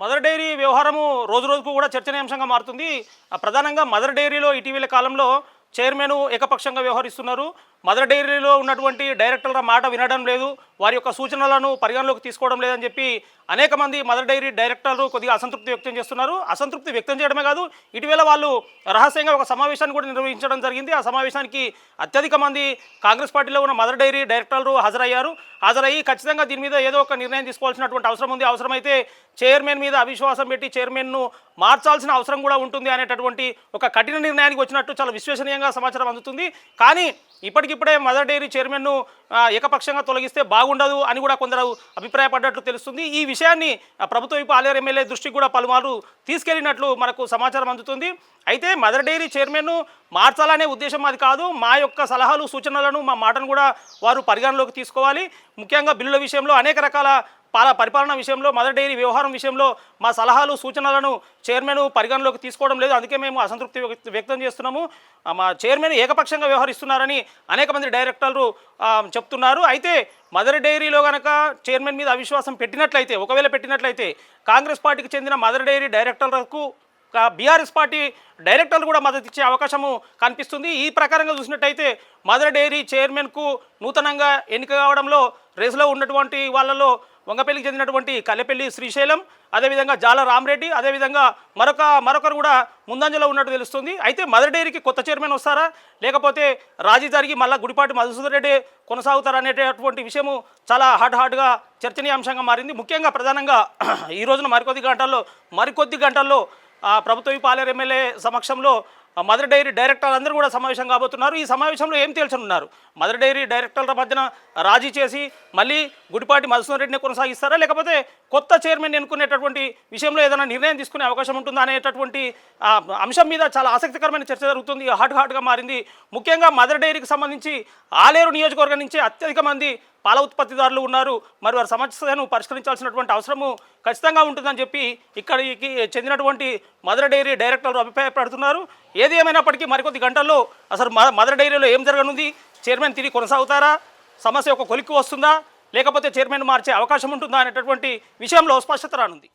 Mother dairy వ్యవహారము రోజు రోజుకు కూడా చర్చనీయాంశంగా మారుతుంది. ప్రధానంగా మదర్ డైరీలో ఇటీవల కాలంలో చైర్మన్ ఏకపక్షంగా వ్యవహరిస్తున్నారు. మదర్ డైరీలో ఉన్నటువంటి డైరెక్టర్ల మాట వినడం లేదు. వారి యొక్క సూచనలను పరిగణలోకి తీసుకోవడం లేదని చెప్పి అనేక మంది మదర్ డైరీ డైరెక్టర్లు కొద్దిగా అసంతృప్తి వ్యక్తం చేస్తున్నారు. అసంతృప్తి వ్యక్తం చేయడమే కాదు ఇటీవల వాళ్ళు రహస్యంగా ఒక సమావేశాన్ని కూడా నిర్వహించడం జరిగింది. ఆ సమావేశానికి అత్యధిక మంది కాంగ్రెస్ పార్టీలో ఉన్న మదర్ డైరీ డైరెక్టర్లు హాజరయ్యారు. హాజరయ్యి ఖచ్చితంగా దీని మీద ఏదో ఒక నిర్ణయం తీసుకోవాల్సినటువంటి అవసరం ఉంది. అవసరమైతే చైర్మన్ మీద అవిశ్వాసం పెట్టి చైర్మన్ను మార్చాల్సిన అవసరం కూడా ఉంటుంది అనేటటువంటి ఒక కఠిన నిర్ణయానికి వచ్చినట్టు చాలా విశ్వసనీయంగా సమాచారం అందుతుంది. కానీ ఇప్పటికి ఇప్పుడే మదర్ డైరీ చైర్మన్ను ఏకపక్షంగా తొలగిస్తే బాగుండదు అని కూడా కొందరు అభిప్రాయపడ్డట్లు తెలుస్తుంది. ఈ విషయాన్ని ప్రభుత్వ వైపు ఆలేరు ఎమ్మెల్యే దృష్టికి కూడా పలుమార్లు తీసుకెళ్ళినట్లు మనకు సమాచారం అందుతుంది. అయితే మదర్ డైరీ చైర్మన్ను మార్చాలనే ఉద్దేశం అది కాదు. మా యొక్క సలహాలు సూచనలను మా మాటను కూడా వారు పరిగణలోకి తీసుకోవాలి. ముఖ్యంగా బిల్లుల విషయంలో అనేక రకాల పాల పరిపాలన విషయంలో మదర్ డైరీ వ్యవహారం విషయంలో మా సలహాలు సూచనలను చైర్మన్ పరిగణలోకి తీసుకోవడం లేదు. అందుకే మేము అసంతృప్తి వ్యక్తం చేస్తున్నాము. మా చైర్మన్ ఏకపక్షంగా వ్యవహరిస్తున్నారని అనేక మంది డైరెక్టర్లు చెప్తున్నారు. అయితే మదర్ డైరీలో కనుక చైర్మన్ మీద అవిశ్వాసం పెట్టినట్లయితే ఒకవేళ పెట్టినట్లయితే కాంగ్రెస్ పార్టీకి చెందిన మదర్ డైరీ డైరెక్టర్లకు బీఆర్ఎస్ పార్టీ డైరెక్టర్లు కూడా మద్దతు ఇచ్చే అవకాశము కనిపిస్తుంది. ఈ ప్రకారంగా చూసినట్టయితే మదర్ డైరీ చైర్మన్కు నూతనంగా ఎన్నిక కావడంలో రేసులో ఉన్నటువంటి వాళ్ళలో వంగపల్లికి చెందినటువంటి కల్లెపల్లి శ్రీశైలం అదేవిధంగా జాల రామరెడ్డి అదేవిధంగా మరొక మరొకరు కూడా ముందంజలో ఉన్నట్టు తెలుస్తుంది. అయితే మదర్ డైరీకి కొత్త చైర్మన్ వస్తారా? లేకపోతే రాజీ జరిగి మళ్ళీ గుడిపాటి మధుసూదర్ రెడ్డి కొనసాగుతారా అనేటటువంటి విషయము చాలా హాట్ హాట్గా చర్చనీయాంశంగా మారింది. ముఖ్యంగా ప్రధానంగా ఈ రోజున మరికొద్ది గంటల్లో మరికొద్ది గంటల్లో ప్రభుత్వ పాలేరు ఎమ్మెల్యే సమక్షంలో మదర్ డైరీ డైరెక్టర్లు అందరూ కూడా సమావేశం కాబోతున్నారు. ఈ సమావేశంలో ఏం తేల్చనున్నారు? మదర్ డైరీ డైరెక్టర్ల మధ్యన రాజీ చేసి మళ్ళీ గుడిపాటి మధుసూన్ రెడ్డిని కొనసాగిస్తారా? లేకపోతే కొత్త చైర్మన్ ఎన్నుకునేటటువంటి విషయంలో ఏదైనా నిర్ణయం తీసుకునే అవకాశం ఉంటుందా అనేటటువంటి అంశం మీద చాలా ఆసక్తికరమైన చర్చ జరుగుతుంది. హాట్ హాట్గా మారింది. ముఖ్యంగా మదర్ డైరీకి సంబంధించి ఆలేరు నియోజకవర్గం నుంచి అత్యధిక మంది పాల ఉత్పత్తిదారులు ఉన్నారు. మరి వారి సమస్యను పరిష్కరించాల్సినటువంటి అవసరము ఖచ్చితంగా ఉంటుందని చెప్పి ఇక్కడికి చెందినటువంటి మదర్ డైరీ డైరెక్టర్లు అభిప్రాయపడుతున్నారు. ఏది ఏమైనప్పటికీ మరికొద్ది గంటల్లో అసలు మ- మదర్ డైరీలో ఏం జరగనుంది? చైర్మన్ తిరిగి కొనసాగుతారా? సమస్య ఒక కొలిక్కి వస్తుందా? లేకపోతే చైర్మన్ మార్చే అవకాశం ఉంటుందా? అనేటటువంటి విషయంలో స్పష్టత రానుంది.